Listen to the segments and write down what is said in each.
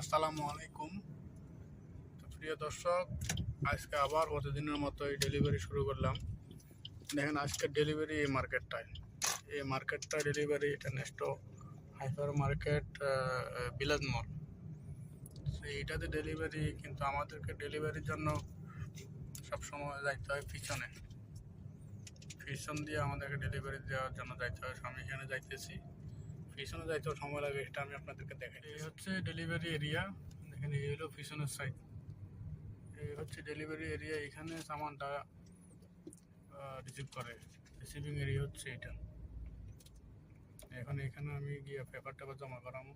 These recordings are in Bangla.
আসসালামু আলাইকুম। তো প্রিয় দর্শক, আজকে আবার প্রতিদিনের মতোই ডেলিভারি শুরু করলাম। দেখেন আজকের ডেলিভারি এই মার্কেটটায় এই মার্কেটটা ডেলিভারি এটা নেক্সট হাইপার মার্কেট বিলাস মল এইটাতে ডেলিভারি কিন্তু আমাদেরকে ডেলিভারির জন্য সবসময় যাইতে হয় পিছনে। পিছন দিয়ে আমাদেরকে ডেলিভারি দেওয়ার জন্য যাইতে হয়। আমি এখানে যাইতেছি। পিছনে যাইতেও সময় লাগে, এটা আমি আপনাদেরকে দেখাই এই হচ্ছে ডেলিভারি এরিয়া দেখেন, এই হলো পিছনের সাইড এই হচ্ছে ডেলিভারি এরিয়া এখানে সামানটা রিসিভ করে। রিসিভিং এরিয়া হচ্ছে এটা। এখন এখানে আমি গিয়ে পেপার টেপার জমা করাবো।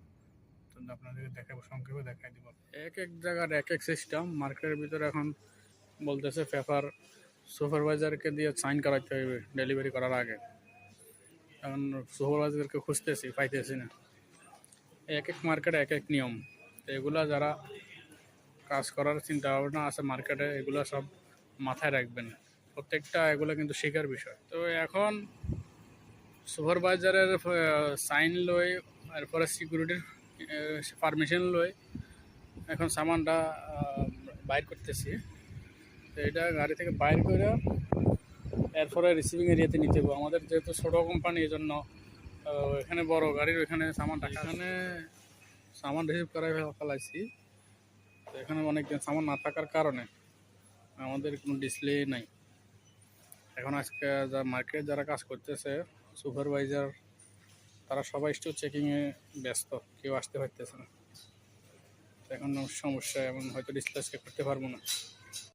তো আপনাদেরকে দেখাবো, সংক্ষেপে দেখাই দিব। এক এক জায়গার এক এক সিস্টেম মার্কেটের ভিতরে এখন বলতেছে পেপার সুপারভাইজারকে দিয়ে সাইন করাতে হবে ডেলিভারি করার আগে। এখন সুপারভাইজারকে খুঁজতেছি, পাইতেছি না। এক এক মার্কেটে এক এক নিয়ম। তো এগুলা যারা কাজ করার চিন্তা ভাবনা আছে মার্কেটে এগুলো সব মাথায় রাখবেন। প্রত্যেকটা এগুলো কিন্তু শেখার বিষয়। তো এখন সুপারভাইজারের সাইন লই, এরপরে সিকিউরিটির পারমিশন লই এখন সামানটা বাইর করতেছি। তো এটা গাড়ি থেকে বাইর করে এরপরে রিসিভিং এরিয়াতে নিতে হবে। আমাদের যেহেতু ছোটো কোম্পানি এই জন্য এখানে বড় গাড়ির ওইখানে সামান এখানে সামান রিসিভ করাই ফেলাইছি। তো এখানে অনেক সামান না থাকার কারণে আমাদের কোনো ডিসপ্লে নাই। এখন আজকে যা মার্কেটে যারা কাজ করতেছে সুপারভাইজার তারা সবাই স্টোর চেকিংয়ে ব্যস্ত। কেউ আসতে পারতেছে না। এখন সমস্যা এমন হয়তো ডিসপ্লে করতে পারব না।